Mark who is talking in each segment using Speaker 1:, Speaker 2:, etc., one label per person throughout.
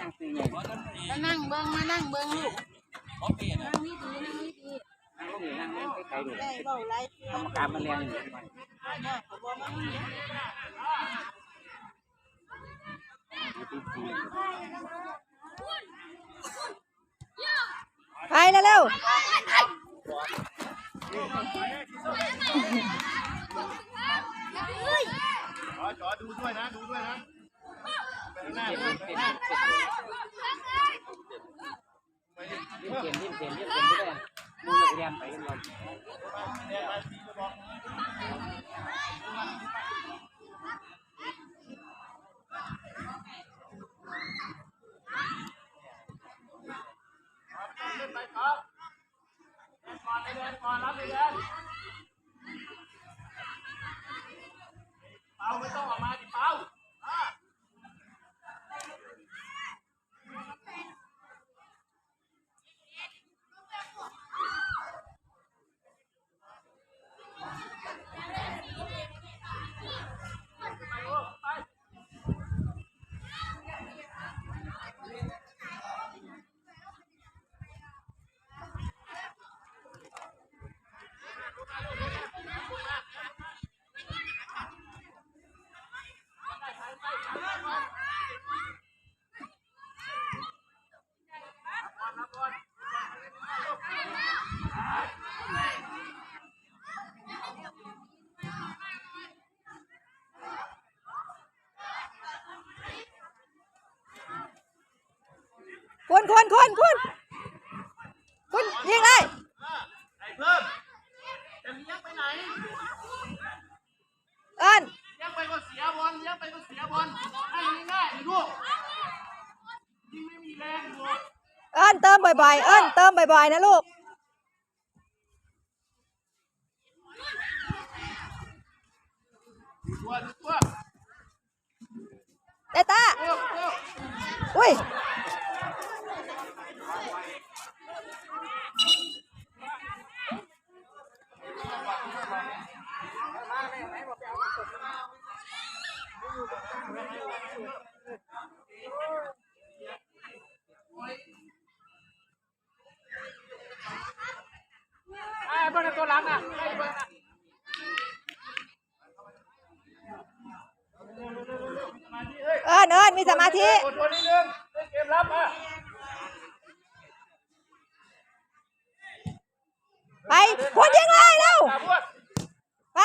Speaker 1: มานั่งเบิ้งมานั่งเบิ้งลูก
Speaker 2: โอเคนะ
Speaker 1: นั่งนี่ดีนั่งนี่ดี
Speaker 3: นั่งนี่นั่งนั่งใกล้ๆดู
Speaker 1: ได้เบาไรเพื่อก
Speaker 3: รมการมันเรียนอยู่
Speaker 1: น่ะเขาบอกว่ามันเนี่ย
Speaker 4: ไปเร็ว
Speaker 2: จอดูด้วยนะ ดูด้วยนะ เป็นหน้า
Speaker 3: เล่นเกมเล่นเกมเล่นเกมเล่นเกมเล่นเกมไม่ได้มึงจะเรียนไปกันหมด
Speaker 2: เล่นไปก่อนเล่นก่อนเล่นก่อนรับเรียนเปาไม่ต้องออกมาดิเปาอ่า
Speaker 4: ๆ คุณคุณคุณคุณคุณยิงเลย
Speaker 2: ไอ้เพิ่มจะเลี้ยงไปไหน
Speaker 4: เอิ้น
Speaker 2: เลี้ยงไปก็เสียบอลเลี้ยงไปก็เสียบอลให้ง่ายๆลูกยิงไม่มีแรงลูก
Speaker 4: เอิ้นเติมบ่อยๆ เอิ้นเติมบ่อยๆนะลูก
Speaker 2: ตัวตัว
Speaker 4: เตต้า
Speaker 2: อุ้
Speaker 4: ย
Speaker 2: เบิ้ลตัวหลังอะไอ้เบิ้ลอะ
Speaker 4: เอิ้นเอิ้นมีสมาธิ
Speaker 2: อดทนนิดนึงเล่นเกมรับอะ
Speaker 4: ไปคุณยิงเลยเร็วไป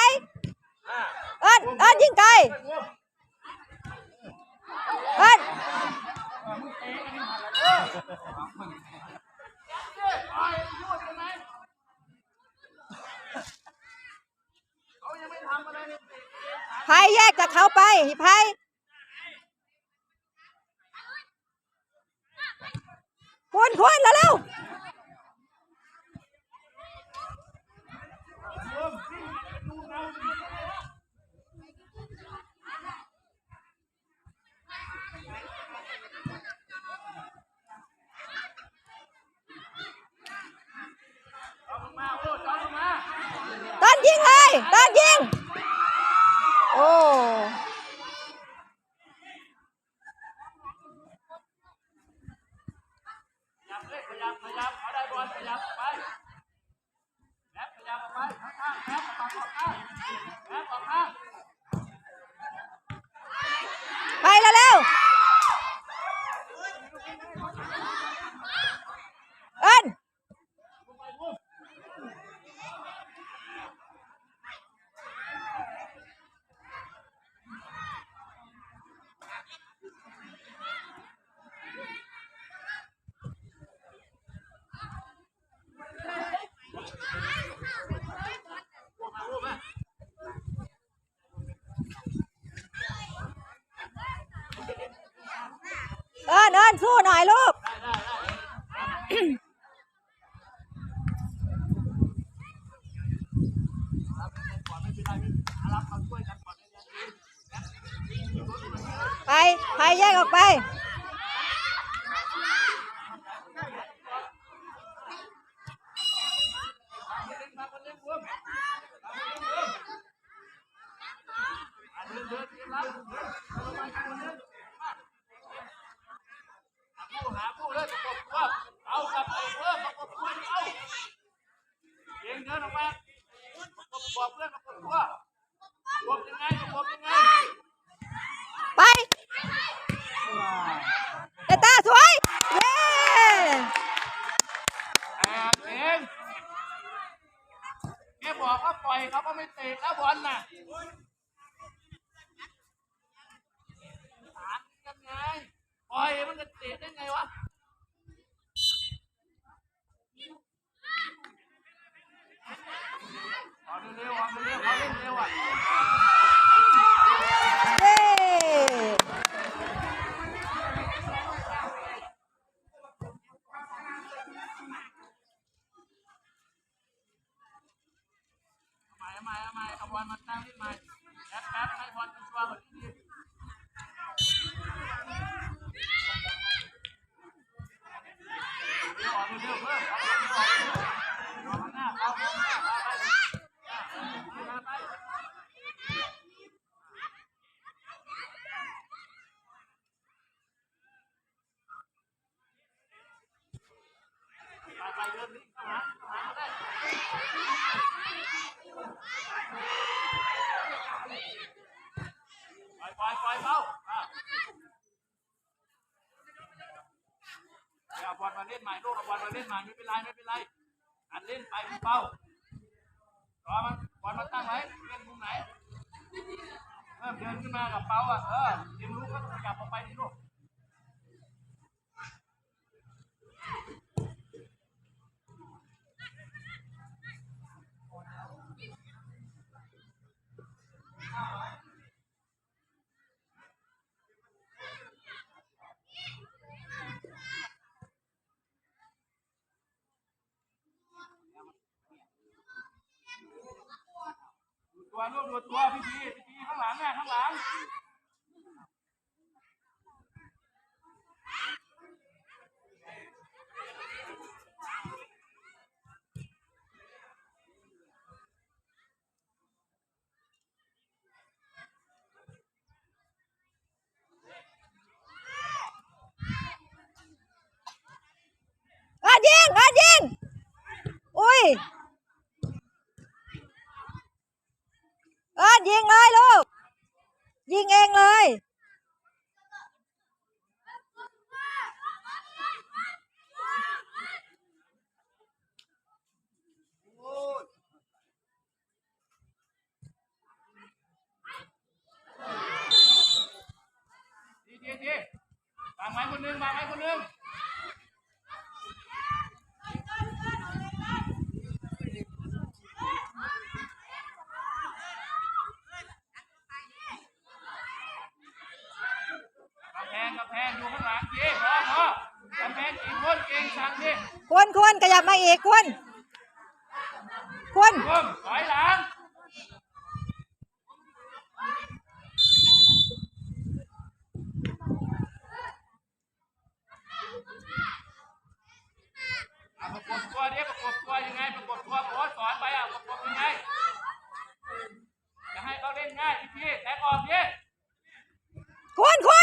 Speaker 4: เอิเอิ้นยิงไกลเอิ้น
Speaker 2: ไอ้ยุ่งใช่ไหมเขายังไม่ทำอะไรเลย
Speaker 4: แยกจากเขาไปไพคุณคุณเร็ว
Speaker 2: เอาลงมาโอ้จอลงมา
Speaker 4: ต้นยิงเลย ต้นยิงโอ้
Speaker 2: ขยับเลยขยับขยับเอาได้บอลขยับไปแอบขยับออกไปข้างๆแอบออกข้างแอบออกข้าง
Speaker 4: ไปเร็วๆเอิ้ นเอิ้นสู้หน่อยลูกไปไปแยกออกไป
Speaker 2: เดิ เลยประกบว่าเอากลับเพื่มประกบตัวเอาเก่งเดินออกมาประกบตัเพื่อนปรบตัวปกยังไงประกยังไงไปเตต้าสวยเย้แอบเองแกบอก
Speaker 4: ว่าปล่อย
Speaker 2: เขาก็ไม่เตะแล้วบอลน่ะ ใหม่เอาใหม่เอาบอลมาตั้งนิดใหม่แป๊บแป๊บให้บอลเป็นตัวแบบนี้เร็วออกเร็วๆเพิ่มเอาเร็วๆเอาข้างหน้าเอาข้างหน้าเอาไปเอาไป ไปไปเดินนี่หาหาได้ปล่อยปล่อยปล่อยเบาอะ เล่นใหม่ลูกเอาบอลมาเล่นใหม่ไม่เป็นไรไม่เป็นไรอันเล่นไปเป้ารอมันบอลมาตั้งไว้เล่นมุมไหนเริ่มเดินขึ้นมากับเป้าอะเออเดี๋ยวลูกก็ขยับออกไปดิลูก ตัวลูกดูตัวพี่พีพี่พีข้างหลังน่ะข้างหลัง
Speaker 4: อายิงอา ยิงอุ้ยเอิ้นยิงเลยลูก ยิงเองเลย
Speaker 2: ดีดีดีวางไม้คนหนึงวางไม้คนหนึงกำแพ งกำแพงอยู่ข้างหลังจีพอพอกำแพงกี่คนเก่งสั่งดิ
Speaker 4: ควรควรขยับมาอีกควรควร
Speaker 2: รวมถอยหลังอะประกบตัวดิประกบตัวยังไงประกบตัวโค้ชสอนไปอะประกบยังไงจะให้เขาเล่นง่ายพี่พี่แทงออกดิ
Speaker 4: ควรคว